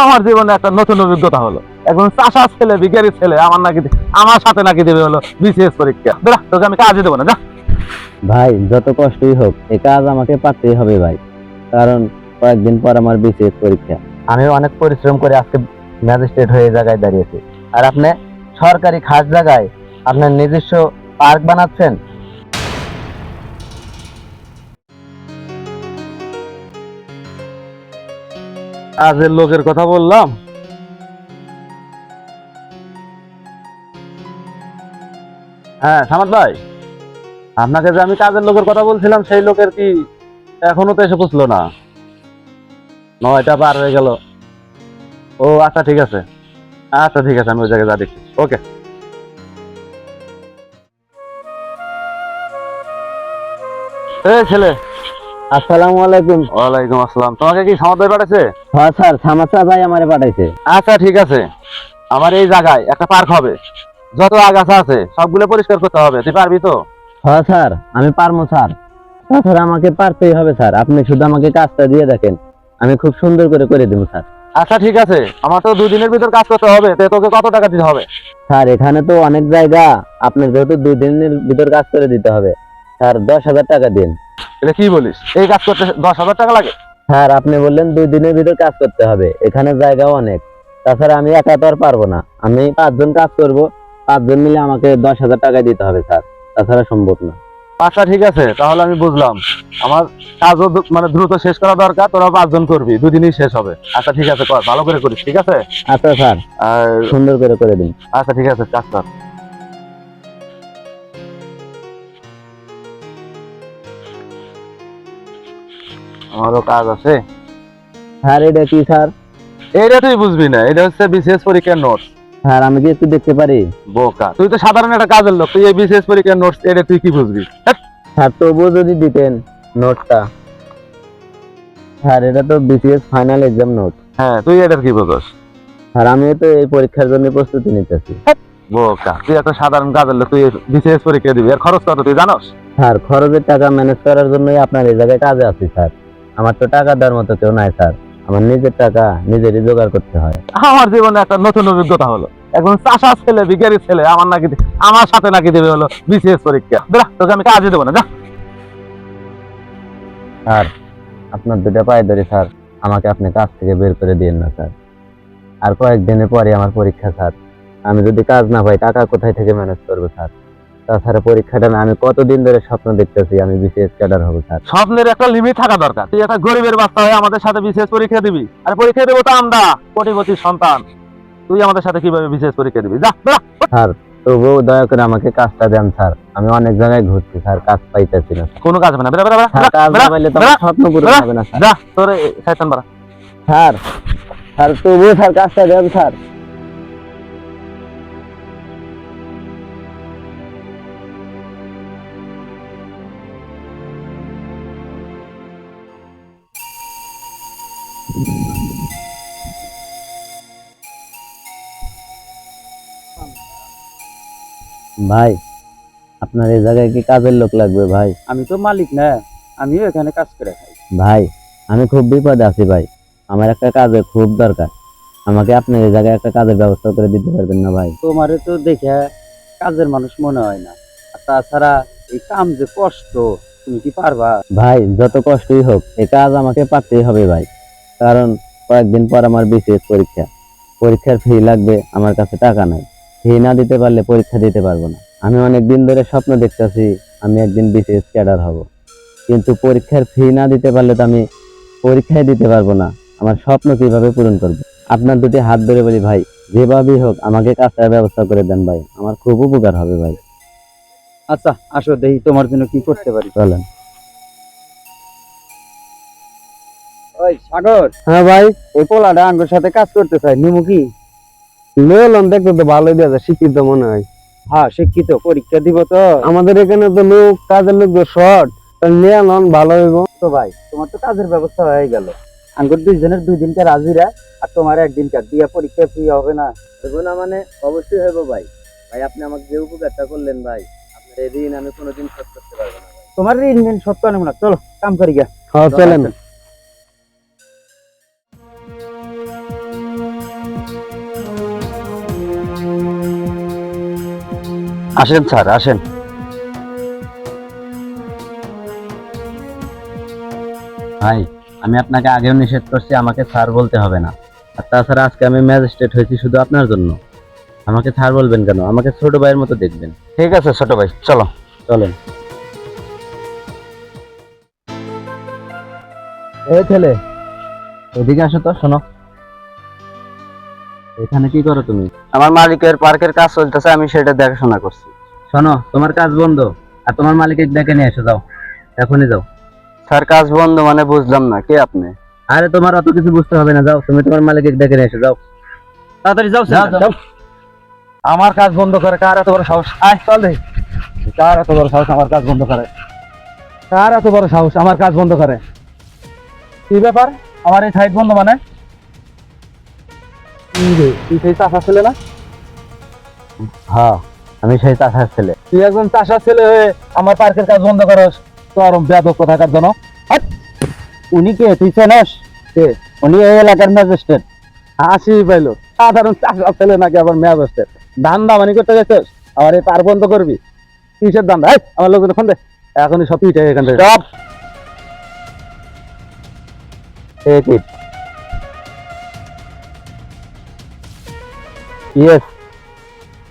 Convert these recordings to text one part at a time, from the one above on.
আমার জীবনে একটা নতুন অভিজ্ঞতা হলো। এখন চাষা ছেলে বিজ্ঞানী ছেলে আমার নাকি আমার সাথে নাকি দেবে হলো বিসিএস পরীক্ষা। বেড়া তোকে আমি কাজে দেবো না যা। ভাই যত কষ্টই হোক এ কাজ আমাকে পারতেই হবে ভাই। কারণ কয়েকদিন পর আমার বিসিএস পরীক্ষা। আমি অনেক পরিশ্রম করে আজকে ম্যাজিস্ট্রেট হয়ে জায়গায় দাঁড়িয়েছি। আর আপনি সরকারি খাস জায়গায় আপনার নিজস্ব পার্ক বানাচ্ছেন? কাজের লোকের কথা বললাম। হ্যাঁ সামাদ ভাই, আপনাকে যে আমি কাজের লোকের কথা বলছিলাম, সেই লোকের কি এখনও তো এসে পৌঁছলো না? নয়টা পার হয়ে গেল। ও আচ্ছা ঠিক আছে। আচ্ছা ঠিক আছে, আমি ওই জায়গায় যা দেখি ওকে। এই ছেলে আসসালামু আলাইকুম। ওয়ালাইকুম আসসালাম। তোমাকে কি সামাদ ভাই পাঠাচ্ছে হ্যাঁ স্যার ভাই আমারে পাঠাইছে। আচ্ছা ঠিক আছে। আমার এই জায়গায় একটা পার্ক হবে। যত আগাছা আছে সবগুলো পরিষ্কার করতে হবে। তুই পারবি তো? হ্যাঁ স্যার আমি পারব স্যার। তাছাড়া আমাকে পারতেই হবে স্যার। আপনি শুধু আমাকে কাজটা দিয়ে দেখেন। আমি খুব সুন্দর করে করে দেবো স্যার। আচ্ছা ঠিক আছে। আমার তো দুদিনের ভিতর কাজ করতে হবে। তো তোকে কত টাকা দিতে হবে? স্যার এখানে তো অনেক জায়গা। আপনার যেহেতু দুই দিনের ভিতর কাজ করে দিতে হবে। স্যার দশ হাজার টাকা দিন। এটা কি বলিস? এই কাজ করতে দশ হাজার টাকা লাগে? স্যার আপনি বললেন দুই দিনের ভিতর কাজ করতে হবে। এখানে জায়গাও অনেক। তাছাড়া আমি একা তো আর পারব না। আমি পাঁচজন কাজ করব। পাঁচজন মিলে আমাকে দশ হাজার টাকা দিতে হবে স্যার। তাছাড়া সম্ভব না। আচ্ছা ঠিক আছে। তাহলে আমি বুঝলাম। আমার কাজও মানে দ্রুত শেষ করা দরকার। তোরা পাঁচজন করবি। দুদিনই শেষ হবে। আচ্ছা ঠিক আছে কর। ভালো করে করিস ঠিক আছে? আচ্ছা স্যার। আর সুন্দর করে করে দিন। আচ্ছা ঠিক আছে কাজ কর। আমারও কাজ আছে। স্যার এটা কি স্যার? এটা তুই বুঝবি না এটা হচ্ছে বিশেষ পরীক্ষার নোটস স্যার আমি কি একটু দেখতে পারি? বোকা তুই তো সাধারণ একটা কাজের লোক তুই এই বিশেষ পরীক্ষার নোটস এটা তুই কি বুঝবি? স্যার তবুও যদি দিতেন নোটটা স্যার এটা তো বিসিএস ফাইনাল এক্সাম নোট হ্যাঁ তুই এটার কি বুঝস? স্যার আমি তো এই পরীক্ষার জন্য প্রস্তুতি নিতেছি। বোকা তুই একটা সাধারণ কাজের লোক তুই বিশেষ পরীক্ষা দিবি। আর খরচ কত তুই জানোস? স্যার খরচের টাকা ম্যানেজ করার জন্যই আপনার এই জায়গায় কাজে আছি স্যার। আমার তো টাকা দেওয়ার মতো কেউ নাই স্যার। আমার নিজের টাকা নিজেরই জোগাড় করতে হয়। আমার জীবনে একটা নতুন অভিজ্ঞতা হলো। এখন চাষা ছেলে বিজ্ঞানী ছেলে আমার নাকি আমার সাথে নাকি দেবে হলো বিশেষ পরীক্ষা। বেড়া তোকে আমি কাজে দেবো না যা। স্যার আপনার দুটা পায়ে ধরে স্যার আমাকে আপনি কাজ থেকে বের করে দিন না স্যার। আর কয়েকদিনের পরে আমার পরীক্ষা স্যার। আমি যদি কাজ না পাই টাকা কোথায় থেকে ম্যানেজ করব স্যার? তাছাড়া পরীক্ষাটা না আমি কতদিন ধরে স্বপ্ন দেখতেছি আমি বিসিএস ক্যাডার হব স্যার। স্বপ্নের একটা লিমিট থাকা দরকার। তুই একটা গরিবের বাচ্চা হয়ে আমাদের সাথে বিশেষ পরীক্ষা দিবি। আর পরীক্ষা দেবো তো আমরা কোটিপতির সন্তান। তুই আমাদের সাথে কীভাবে বিশেষ পরীক্ষা দিবি? যা স্যার তবুও দয়া করে আমাকে কাজটা দেন স্যার। আমি অনেক জায়গায় ঘুরছি স্যার কাজ পাইতেছি না কোনো কাজ হবে না। বেড়া বেড়া বেড়া কাজ না পাইলে তো স্বপ্ন পূরণ হবে না স্যার। যা তোর শয়তান বাড়া। স্যার স্যার তবুও স্যার কাজটা দেন স্যার। ভাই আপনার এই জায়গায় কি কাজের লোক লাগবে ভাই? আমি তো মালিক না আমিও এখানে কাজ করে খাই। ভাই আমি খুব বিপদে আছি ভাই। আমার একটা কাজের খুব দরকার। আমাকে আপনি এই জায়গায় একটা কাজের ব্যবস্থা করে দিতে পারবেন না ভাই। তোমারে তো দেখে কাজের মানুষ মনে হয় না। আর তাছাড়া এই কাম যে কষ্ট তুমি কি পারবা? ভাই যত কষ্টই হোক এই কাজ আমাকে পারতেই হবে ভাই। কারণ কয়েকদিন পর আমার বিসিএস পরীক্ষা। পরীক্ষার ফি লাগবে আমার কাছে টাকা নাই। ফি না দিতে পারলে পরীক্ষা দিতে পারব না। আমি অনেক দিন ধরে স্বপ্ন দেখতেছি আমি একদিন বিসিএস ক্যাডার হব। কিন্তু পরীক্ষার ফি না দিতে পারলে তো আমি পরীক্ষায় দিতে পারব না। আমার স্বপ্ন কীভাবে পূরণ করব? আপনার দুটি হাত ধরে বলি ভাই যেভাবেই হোক আমাকে কাজটার ব্যবস্থা করে দেন ভাই। আমার খুব উপকার হবে ভাই। আচ্ছা আসো দেখি তোমার জন্য কি করতে পারি। চলেন। ওই সাগর। হ্যাঁ ভাই। এই পোলাটা আঙ্গুর সাথে কাজ করতে চাই নিমু কি? লোন দেখতে তো ভালোই দেওয়া যায় শিক্ষিত মনে হয়। হ্যাঁ শিক্ষিত পরীক্ষা দিব তো। আমাদের এখানে তো লোক কাজের লোক শর্ট ভালো হইব। তো ভাই তোমার তো কাজের ব্যবস্থা হয়ে গেল। আঙ্গুর দুইজনের দুই দিনকার হাজিরা আর তোমার একদিনকার দিয়া পরীক্ষা ফ্রি হবে না। দেখুন মানে অবশ্যই হইব ভাই। ভাই আপনি আমাকে যে উপকারটা করলেন ভাই আপনার এই ঋণ আমি কোনোদিন শোধ করতে পারব না তোমার ঋণ ঋণ সত্য নেব না। চলো কাম করি গা হ্যাঁ চলেন। আসেন স্যার আসেন। ভাই আমি আপনাকে আগেও নিষেধ করছি আমাকে স্যার বলতে হবে না। আর তাছাড়া আজকে আমি ম্যাজিস্ট্রেট হয়েছি শুধু আপনার জন্য। আমাকে স্যার বলবেন কেন? আমাকে ছোট ভাইয়ের মতো দেখবেন। ঠিক আছে ছোট ভাই চলো। চলেন। এই ছেলে এদিকে আসো তো শোনো। এখানে কি করো তুমি? আমার মালিকের পার্কের কাজ চলতেছে আমি সেটা দেখাশোনা করছি। শোনো তোমার কাজ বন্ধ আর তোমার মালিকের ডেকে নিয়ে এসে যাও। এখনই যাও। স্যার কাজ বন্ধ মানে বুঝলাম না কে আপনি? আরে তোমার অত কিছু বুঝতে হবে না যাও তুমি তোমার মালিকের ডেকে নিয়ে এসে যাও। তাড়াতাড়ি যাও যাও, যাও। আমার কাজ বন্ধ করে কার এত বড় সাহস? আয় চল দেখি। কার এত বড় সাহস আমার কাজ বন্ধ করে? কার এত বড় সাহস আমার কাজ বন্ধ করে? কি ব্যাপার? আমার এই সাইড বন্ধ মানে? তুই সেই চাষা ছেলে না? হ্যাঁ আমি সেই চাষার ছেলে। তুই একজন চাষা ছেলে হয়ে আমার পার্কের কাজ বন্ধ করস চরম ব্যাপক কোথাকার জন্য? উনি কে? তুই চেনস? কে? উনি এই এলাকার ম্যাজিস্ট্রেট। হাসি পাইলো সাধারণ চাষা ছেলে নাকি আবার মেয়া বসতে ধান দামানি করতে গেছিস? আমার এই পার বন্ধ করবি? কিসের দাম এই আমার লোকজন ফোন দে। এখনই সব পিঠে এখান থেকে। Stop yes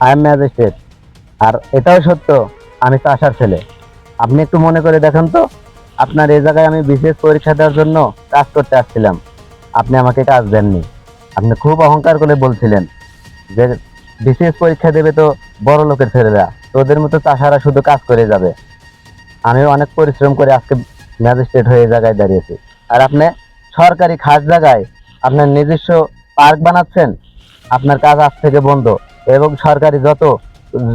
I am magistrate আর এটাও সত্য, আমি তো চাষার ছেলে। আপনি একটু মনে করে দেখেন তো, আপনার এই জায়গায় আমি বিশেষ পরীক্ষা দেওয়ার জন্য কাজ করতে আসছিলাম। আপনি আমাকে কাজ দেননি। আপনি খুব অহংকার করে বলছিলেন যে বিশেষ পরীক্ষা দেবে তো বড় লোকের ছেলেরা, তোদের মতো চাষারা শুধু কাজ করে যাবে। আমি অনেক পরিশ্রম করে আজকে ম্যাজিস্ট্রেট হয়ে জায়গায় দাঁড়িয়েছি। আর আপনি সরকারি খাস জায়গায় আপনার নিজস্ব পার্ক বানাচ্ছেন? আপনার কাজ আজ থেকে বন্ধ। এবং সরকারি যত,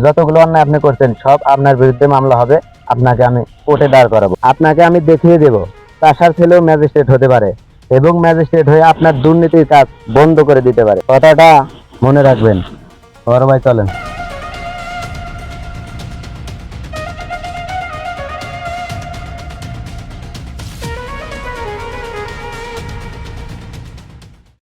যতগুলো অন্যায় আপনি করছেন, সব আপনার বিরুদ্ধে মামলা হবে। আপনাকে আমি কোর্টে দাঁড় করাবো। আপনাকে আমি দেখিয়ে দেব, তাসার ছেলেও ম্যাজিস্ট্রেট হতে পারে এবং ম্যাজিস্ট্রেট হয়ে আপনার দুর্নীতির কাজ বন্ধ করে দিতে পারে। কথাটা মনে রাখবেন। বড় ভাই, চলেন।